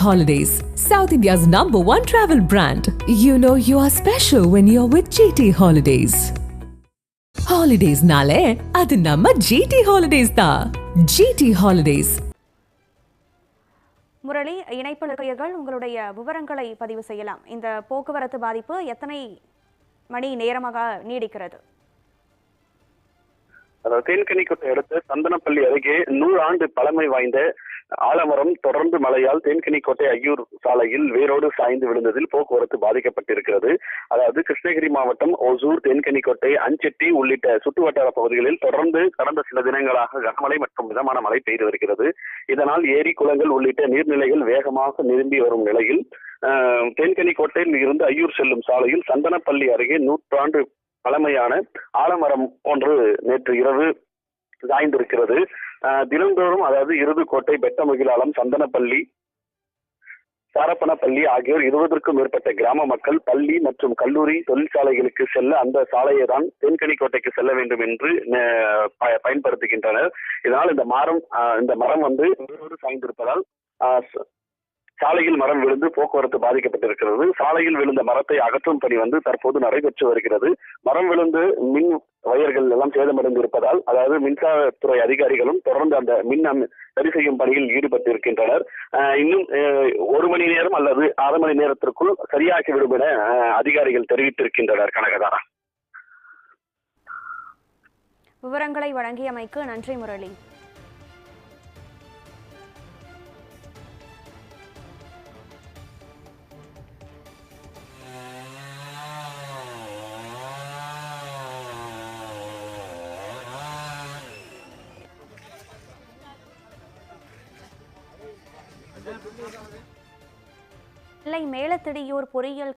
Holidays, South India's number one travel brand. You know you are special when you're with GT Holidays. Holidays nale, அது நம்ம GT Holidays தான். GT Holidays. Murali இணைப்பில் இருக்கிறீர்கள் உங்களுடைய விவரங்களை பதிவு செய்யலாம் இந்த போக்குவரத்து பாதிப்பு எத்தனை மணி நேரமாக நீடிக்கிறது அதாவது தேன்கனிக்கோட்டை அடுத்த சந்தனப்பள்ளி அருகே நூறு ஆண்டு பழமை வாய்ந்த ஆலமரம் தொடர்ந்து மழையால் தேன்கனிக்கோட்டை ஐயூர் சாலையில் வேரோடு சாய்ந்து விழுந்ததில் போக்குவரத்து பாதிக்கப்பட்டிருக்கிறது. அதாவது கிருஷ்ணகிரி மாவட்டம் ஒசூர் தேன்கனிக்கோட்டை அஞ்செட்டி உள்ளிட்ட சுற்றுவட்டார பகுதிகளில் தொடர்ந்து கடந்த சில தினங்களாக கனமழை மற்றும் மிதமான மழை பெய்து வருகிறது. இதனால் ஏரி குளங்கள் உள்ளிட்ட நீர்நிலைகள் வேகமாக நிரம்பி வரும் நிலையில் தேன்கனிக்கோட்டையில் இருந்து ஐயூர் செல்லும் சாலையில் சந்தனப்பள்ளி அருகே நூற்றாண்டு பழமையான ஆலமரம் ஒன்று நேற்று இரவு சாய்ந்திருக்கிறது. தினந்தோறும் அதாவது இறுதுக்கோட்டை பெட்டமுகிலாலம் சந்தனப்பள்ளி சாரப்பனப்பள்ளி ஆகியோர் இருபதற்கும் மேற்பட்ட கிராம மக்கள் பள்ளி மற்றும் கல்லூரி தொழிற்சாலைகளுக்கு செல்ல அந்த சாலையை தான் தென்கனிக்கோட்டைக்கு செல்ல வேண்டும் என்று பயன்படுத்துகின்றனர். இதனால் இந்த மரம் ஆஹ் இந்த மரம் வந்து சாய்ந்திருப்பதால் ஆஹ் சாலையில் மரம் விழுந்து போக்குவரத்து பாதிக்கப்பட்டிருக்கிறது. சாலையில் விழுந்த மரத்தை அகற்றும் பணி வந்து தற்போது நடைபெற்று வருகிறது. மரம் விழுந்து மின் வயர்கள் எல்லாம் சேதமடைந்து இருப்பதால் அதாவது மின்சாரத்துறை அதிகாரிகளும் தொடர்ந்து அந்த மின் சரி செய்யும் பணியில் ஈடுபட்டிருக்கின்றனர். ஆஹ் இன்னும் ஒரு மணி நேரம் அல்லது அரை மணி நேரத்திற்குள் சரியாகிவிடும் என அதிகாரிகள் தெரிவித்திருக்கின்றனர். கனகதாரா. விவரங்களை வழங்கியமைக்கு நன்றி முரளி. நெல்லை மேலத்திடியூர் பொறியியல்